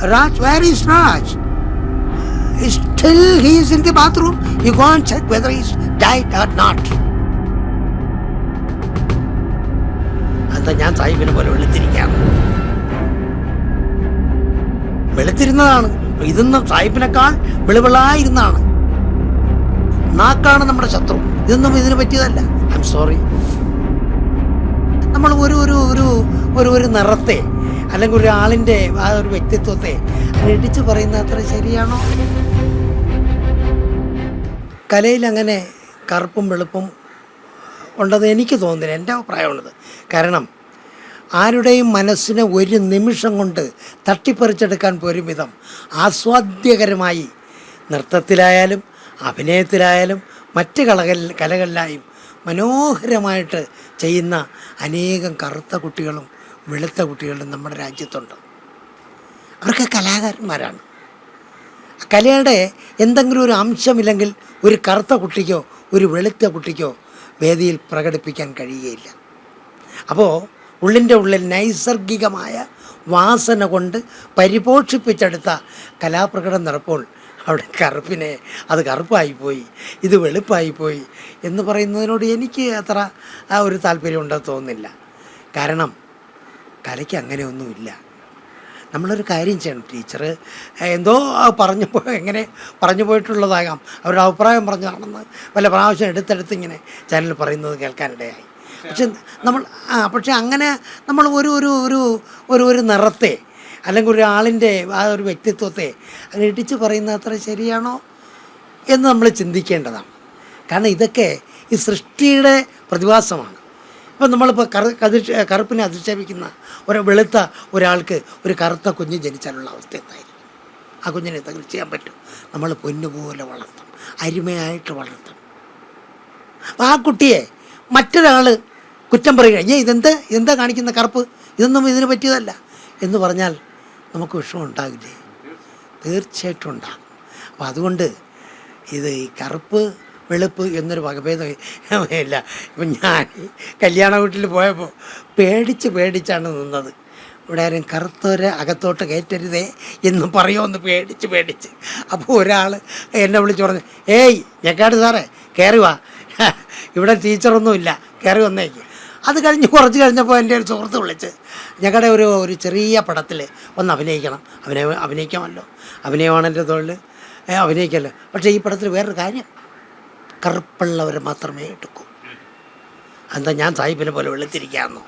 Raj, where is Raj? Still he is in the bathroom. You go and check whether he's died or not. എന്താ ഞാൻ സാഹിബിനെ പോലെ വെളുത്തിരിക്കാം വെളുത്തിരുന്നതാണ് ഇതെന്ന് സാഹിബിനേക്കാൾ വെളുവിളായിരുന്നാണ് നാക്കാണ് നമ്മുടെ ശത്രു ഇതൊന്നും ഇതിന് പറ്റിയതല്ല ഐ എം സോറി നമ്മൾ ഒരു ഒരു ഒരു ഒരു നിറത്തെ അല്ലെങ്കിൽ ഒരു ആളിന്റെ ആ ഒരു വ്യക്തിത്വത്തെ ഇടിച്ചു പറയുന്നത് അത്ര ശരിയാണോ? കലയിൽ അങ്ങനെ കറുപ്പും വെളുപ്പും ഉണ്ടെന്ന് എനിക്ക് തോന്നുന്നില്ല. എന്റെ അഭിപ്രായമുള്ളത് കാരണം ആരുടെയും മനസ്സിനെ ഒരു നിമിഷം കൊണ്ട് തട്ടിപ്പറിച്ചെടുക്കാൻ പോരും വിധം ആസ്വാദ്യകരമായി നൃത്തത്തിലായാലും അഭിനയത്തിലായാലും മറ്റ് കളകൾ കലകളിലായും മനോഹരമായിട്ട് ചെയ്യുന്ന അനേകം കറുത്ത കുട്ടികളും വെളുത്ത കുട്ടികൾ നമ്മുടെ രാജ്യത്തുണ്ട്. അവർക്ക് കലാകാരന്മാരാണ്. കലയുടെ എന്തെങ്കിലും ഒരു അംശമില്ലെങ്കിൽ ഒരു കറുത്ത കുട്ടിക്കോ ഒരു വെളുത്ത കുട്ടിക്കോ വേദിയിൽ പ്രകടിപ്പിക്കാൻ കഴിയുകയില്ല. അപ്പോൾ ഉള്ളിന്റെ ഉള്ളിൽ നൈസർഗികമായ വാസന കൊണ്ട് പരിപോഷിപ്പിച്ചെടുത്ത കലാപ്രകടനം നടപ്പോൾ അവിടെ കറുപ്പിനെ അത് കറുപ്പായിപ്പോയി ഇത് വെളുപ്പായിപ്പോയി എന്ന് പറയുന്നതിനോട് എനിക്ക് അത്ര ആ ഒരു താല്പര്യം ഉണ്ടെന്ന് തോന്നുന്നില്ല. കാരണം കലയ്ക്ക് അങ്ങനെയൊന്നുമില്ല. നമ്മളൊരു കാര്യം ചെയ്യണം ടീച്ചർ എന്തോ പറഞ്ഞു എങ്ങനെ പറഞ്ഞു പോയിട്ടുള്ളതാകാം. അവരുടെ അഭിപ്രായം പറഞ്ഞതാണെന്ന് പല പ്രാവശ്യം എടുത്തെടുത്ത് ഇങ്ങനെ ചാനൽ പറയുന്നത് കേൾക്കാനിടയായി. പക്ഷെ നമ്മൾ ആ പക്ഷെ അങ്ങനെ നമ്മൾ ഒരു ഒരു ഒരു ഒരു ഒരു നിറത്തെ അല്ലെങ്കിൽ ഒരു ആളിന്റെ ആ ഒരു വ്യക്തിത്വത്തെ അങ്ങനെ ഇടിച്ച് പറയുന്ന അത്ര ശരിയാണോ എന്ന് നമ്മൾ ചിന്തിക്കേണ്ടതാണ്. കാരണം ഇതൊക്കെ ഈ സൃഷ്ടിയുടെ പ്രതിഭാസമാണ്. ഇപ്പം നമ്മളിപ്പോൾ കറു കതി കറുപ്പിനെ അധിക്ഷേപിക്കുന്ന ഒരു വെളുത്ത ഒരാൾക്ക് ഒരു കറുത്ത കുഞ്ഞ് ജനിച്ചാലുള്ള അവസ്ഥ എന്തായിരിക്കും? ആ കുഞ്ഞിനെ എന്തെങ്കിലും ചെയ്യാൻ പറ്റും. നമ്മൾ പൊന്നുപോലെ വളർത്തും അരുമയായിട്ട് വളർത്തും അപ്പം ആ കുട്ടിയെ മറ്റൊരാൾ കുറ്റം പറയുക ഏ ഇതെന്ത്? ഇതെന്താ കാണിക്കുന്ന കറുപ്പ്? ഇതൊന്നും ഇതിന് പറ്റിയതല്ല. എന്ന് പറഞ്ഞാൽ നമുക്ക് വിഷമം ഉണ്ടാകില്ലേ തീർച്ചയായിട്ടും ഉണ്ടാകും. അപ്പം അതുകൊണ്ട് ഇത് ഈ കറുപ്പ് വെളുപ്പ് എന്നൊരു വകഭേദം ഇല്ല. ഇപ്പം ഞാൻ കല്യാണ വീട്ടിൽ പോയപ്പോൾ പേടിച്ച് പേടിച്ചാണ് നിന്നത്. ഇവിടെ ആരും കറുത്തവരെ അകത്തോട്ട് കയറ്റരുതേ എന്ന് പറയുമെന്ന് പേടിച്ച് പേടിച്ച്. അപ്പോൾ ഒരാൾ എന്നെ വിളിച്ച് പറഞ്ഞു ഏയ് ഞെക്കാട് സാറേ കയറി വാ. ഇവിടെ ടീച്ചറൊന്നുമില്ല കയറി വന്നേക്ക്. അത് കഴിഞ്ഞ് കുറച്ച് കഴിഞ്ഞപ്പോൾ എന്റെ ഒരു സുഹൃത്ത് വിളിച്ച് ഞങ്ങളുടെ ഒരു ഒരു ചെറിയ പടത്തിൽ ഒന്ന് അഭിനയിക്കണം. അഭിനയ അഭിനയിക്കാമല്ലോ. അഭിനയമാണ് എന്റെ തൊഴിൽ അഭിനയിക്കല്ലോ. പക്ഷേ ഈ പടത്തിൽ വേറൊരു കാര്യം കറുപ്പുള്ളവരെ മാത്രമേ എടുക്കൂ. എന്താ ഞാൻ സാഹിബിനെ പോലെ വെളുത്തിരിക്കാമെന്നോ?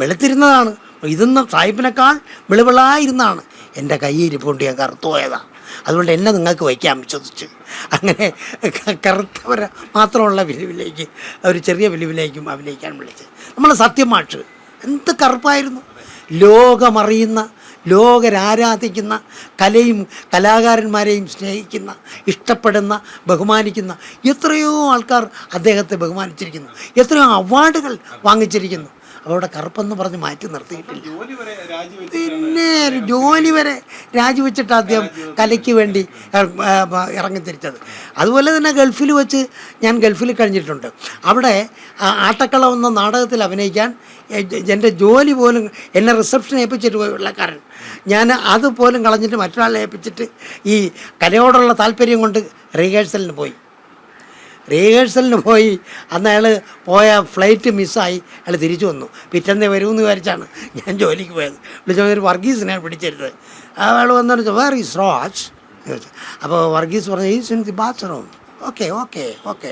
വെളുത്തിരുന്നതാണ്. ഇതൊന്നും സാഹിബിനേക്കാൾ വെളുവിളായിരുന്നാണ്. എന്റെ കയ്യിരിപ്പുകൊണ്ട് ഞാൻ കറുത്തു പോയതാണ് അതുകൊണ്ട് എന്നെ നിങ്ങൾക്ക് വയ്ക്കാൻ വിശ്വസിച്ച്. അങ്ങനെ കറുത്തവരെ മാത്രമുള്ള ഫിലിമിലേക്ക് ഒരു ചെറിയ ഫിലിമിലേക്കും അഭിനയിക്കാൻ വിളിച്ച്. നമ്മൾ സത്യമാഷ് എന്ത് കറുപ്പായിരുന്നു. ലോകമറിയുന്ന ലോകരാരാധിക്കുന്ന കലയും കലാകാരന്മാരെയും സ്നേഹിക്കുന്ന ഇഷ്ടപ്പെടുന്ന ബഹുമാനിക്കുന്ന എത്രയോ ആൾക്കാർ അദ്ദേഹത്തെ ബഹുമാനിച്ചിരിക്കുന്നു. എത്രയോ അവാർഡുകൾ വാങ്ങിച്ചിരിക്കുന്നു. അവരുടെ കറുപ്പെന്ന് പറഞ്ഞ് മാറ്റി നിർത്തിയിട്ടില്ല. പിന്നെ ജോലി വരെ രാജിവെച്ചിട്ട് ആദ്യം കലയ്ക്ക് വേണ്ടി ഇറങ്ങിത്തിരിച്ചത്. അതുപോലെ തന്നെ ഗൾഫിൽ വെച്ച് ഞാൻ ഗൾഫിൽ കഴിഞ്ഞിട്ടുണ്ട്. അവിടെ ആട്ടക്കള എന്ന നാടകത്തിൽ അഭിനയിക്കാൻ എന്റെ ജോലി പോലും എന്നെ റിസപ്ഷൻ ഏൽപ്പിച്ചിട്ട് വെള്ളക്കാരൻ ഞാൻ അതുപോലും കളഞ്ഞിട്ട് മറ്റൊരാളെ ഏൽപ്പിച്ചിട്ട് ഈ കലയോടുള്ള താല്പര്യം കൊണ്ട് റിഹേഴ്സലിന് പോയി. റിഹേഴ്സലിന് പോയി. അന്ന് അയാൾ പോയ ഫ്ലൈറ്റ് മിസ്സായി അയാൾ തിരിച്ചു വന്നു. പിറ്റേന്ന് വരുമെന്ന് വിചാരിച്ചാണ് ഞാൻ ജോലിക്ക് പോയത്. വിളിച്ചൊരു ഒരു വർഗീസിനെ പിടിച്ചെടുത്തത് അയാൾ വന്നിട്ട് വേർ ഈസ് റോച്ച് അപ്പോൾ വർഗീസ് പറഞ്ഞു is in the bathroom okay okay okay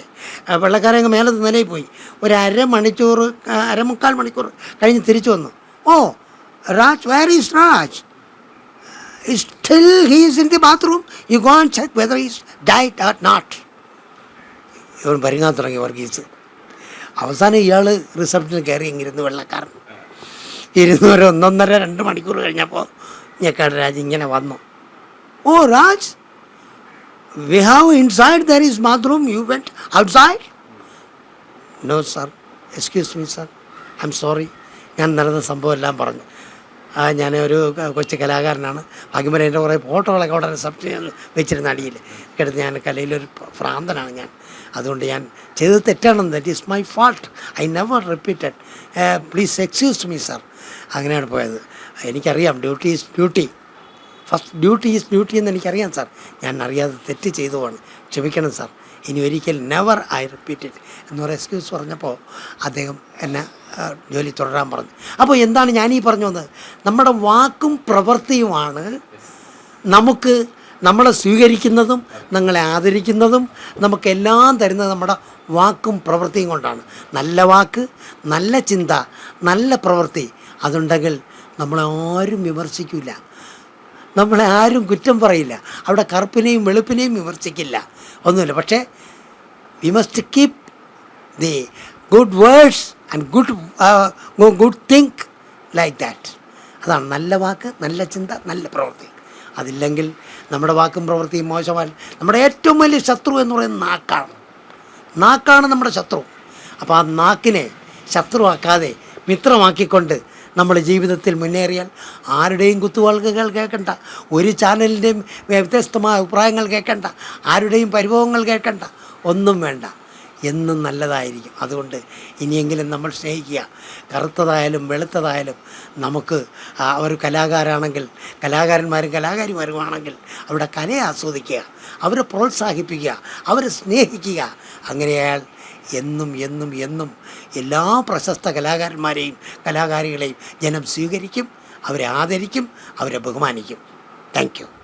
വെള്ളക്കാരെ അങ്ങ് മേലത്ത് നിലയിൽ പോയി ഒരു അരമണിക്കൂർ അരമുക്കാൽ മണിക്കൂർ കഴിഞ്ഞ് തിരിച്ചു വന്നു. ഓ Raj where is Raj still he's in the bathroom you gone check whether is diet or not ഇവൻ പരിങ്ങാൻ തുടങ്ങി വർഗീസ്. അവസാനം ഇയാൾ റിസപ്ഷനിൽ കയറി ഇങ്ങിരുന്ന് വെള്ളക്കാരൻ. ഇരുന്ന് ഒരു ഒന്നൊന്നര രണ്ട് മണിക്കൂർ കഴിഞ്ഞപ്പോൾ ഞെക്കാട് രാജ് ഇങ്ങനെ വന്നു. ഓ Raj we have inside there is bathroom you went outside no sir excuse me sir I am sorry ഞാൻ നടന്ന സംഭവം എല്ലാം പറഞ്ഞു ഞാൻ ഒരു കൊച്ചു കലാകാരനാണ്. ഭാഗ്യമര എന്റെ കുറേ ഫോട്ടോകളൊക്കെ അവിടെ റിസപ്ഷൻ വെച്ചിരുന്ന അടിയിൽ. എടുത്ത് ഞാൻ കലയിലൊരു ഭ്രാന്തനാണ് ഞാൻ. അതുകൊണ്ട് ഞാൻ ചെയ്തത് തെറ്റാണെന്ന് that is my fault I never repeated please excuse me sir അങ്ങനെയാണ് പോയത്. എനിക്കറിയാം duty is duty first duty is duty എന്ന് എനിക്കറിയാം സാർ ഞാൻ അറിയാതെ തെറ്റ് ചെയ്തതാണ് ക്ഷമിക്കണം സാർ ഇനി ഒരിക്കൽ നെവർ ഐ റിപ്പീറ്റ് ഇറ്റ് എന്ന് പറയുന്ന എക്സ്ക്യൂസ് പറഞ്ഞപ്പോൾ അദ്ദേഹം എന്നെ ജോലി തുടരാൻ പറഞ്ഞു. അപ്പോൾ എന്താണ് ഞാനീ പറഞ്ഞു വന്നത്? നമ്മുടെ വാക്കും പ്രവൃത്തിയുമാണ് നമുക്ക് നമ്മളെ സ്വീകരിക്കുന്നതും നമ്മളെ ആദരിക്കുന്നതും നമുക്കെല്ലാം തരുന്നത് നമ്മുടെ വാക്കും പ്രവൃത്തിയും കൊണ്ടാണ്. നല്ല വാക്ക് നല്ല ചിന്ത നല്ല പ്രവൃത്തി. അതുണ്ടെങ്കിൽ നമ്മളെ ആരും വിമർശിക്കില്ല നമ്മളെ ആരും കുറ്റം പറയില്ല. അവിടെ കറുപ്പിനെയും വെളുപ്പിനെയും വിമർശിക്കില്ല. ഒന്നുമില്ല. പക്ഷേ we must keep the good words and good good think like that അതാണ് നല്ല വാക്ക് നല്ല ചിന്ത നല്ല പ്രവൃത്തി. അതില്ലെങ്കിൽ നമ്മുടെ വാക്കും പ്രവൃത്തിയും മോശമായി നമ്മുടെ ഏറ്റവും വലിയ ശത്രു എന്ന് പറയുന്നത് നാക്കാണ്. നാക്കാണ് നമ്മുടെ ശത്രു. അപ്പോൾ ആ നാക്കിനെ ശത്രുവാക്കാതെ മിത്രമാക്കിക്കൊണ്ട് നമ്മൾ ജീവിതത്തിൽ മുന്നേറിയാൽ ആരുടെയും കുത്തുവാളുകൾ കേൾക്കണ്ട ഒരു ചാനലിന്റെയും വ്യത്യസ്തമായ അഭിപ്രായങ്ങൾ കേൾക്കണ്ട ആരുടെയും പരിഭവങ്ങൾ കേൾക്കണ്ട ഒന്നും വേണ്ട. എന്നും നല്ലതായിരിക്കും. അതുകൊണ്ട് ഇനിയെങ്കിലും നമ്മൾ സ്നേഹിക്കുക. കറുത്തതായാലും വെളുത്തതായാലും നമുക്ക് അവർ കലാകാരാണെങ്കിൽ കലാകാരന്മാരും കലാകാരിമാരുമാണെങ്കിൽ അവരുടെ കലയെ ആസ്വദിക്കുക അവരെ പ്രോത്സാഹിപ്പിക്കുക അവരെ സ്നേഹിക്കുക. അങ്ങനെയാൽ എന്നും എന്നും എന്നും എല്ലാ പ്രശസ്ത കലാകാരന്മാരെയും കലാകാരികളെയും ജനം സ്വീകരിക്കും അവരെ ആദരിക്കും അവരെ ബഹുമാനിക്കും. താങ്ക്